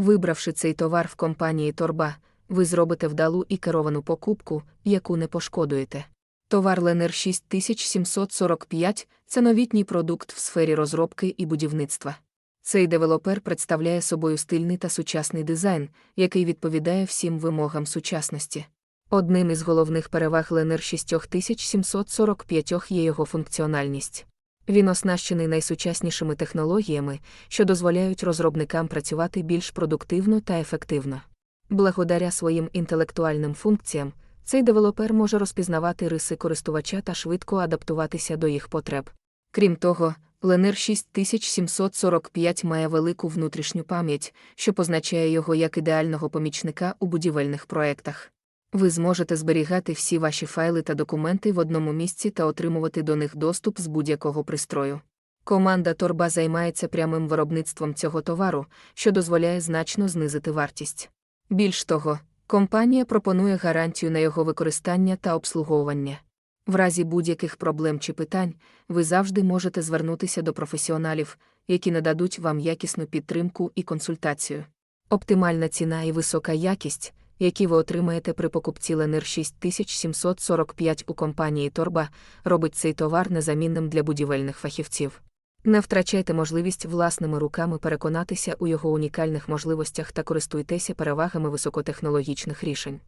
Вибравши цей товар в компанії Торба, ви зробите вдалу і керовану покупку, яку не пошкодуєте. Товар Ленер 6745 це новітній продукт в сфері розробки і будівництва. Цей девелопер представляє собою стильний та сучасний дизайн, який відповідає всім вимогам сучасності. Одним із головних переваг Ленер 6745 є його функціональність. Він оснащений найсучаснішими технологіями, що дозволяють розробникам працювати більш продуктивно та ефективно. Благодаря своїм інтелектуальним функціям, цей девелопер може розпізнавати риси користувача та швидко адаптуватися до їх потреб. Крім того, Ленер 6745 має велику внутрішню пам'ять, що позначає його як ідеального помічника у будівельних проєктах. Ви зможете зберігати всі ваші файли та документи в одному місці та отримувати до них доступ з будь-якого пристрою. Команда Торба займається прямим виробництвом цього товару, що дозволяє значно знизити вартість. Більш того, компанія пропонує гарантію на його використання та обслуговування. В разі будь-яких проблем чи питань, ви завжди можете звернутися до професіоналів, які нададуть вам якісну підтримку і консультацію. Оптимальна ціна і висока якість, які ви отримаєте при покупці Ленер 6745 у компанії Торба, робить цей товар незамінним для будівельних фахівців. Не втрачайте можливість власними руками переконатися у його унікальних можливостях та користуйтеся перевагами високотехнологічних рішень.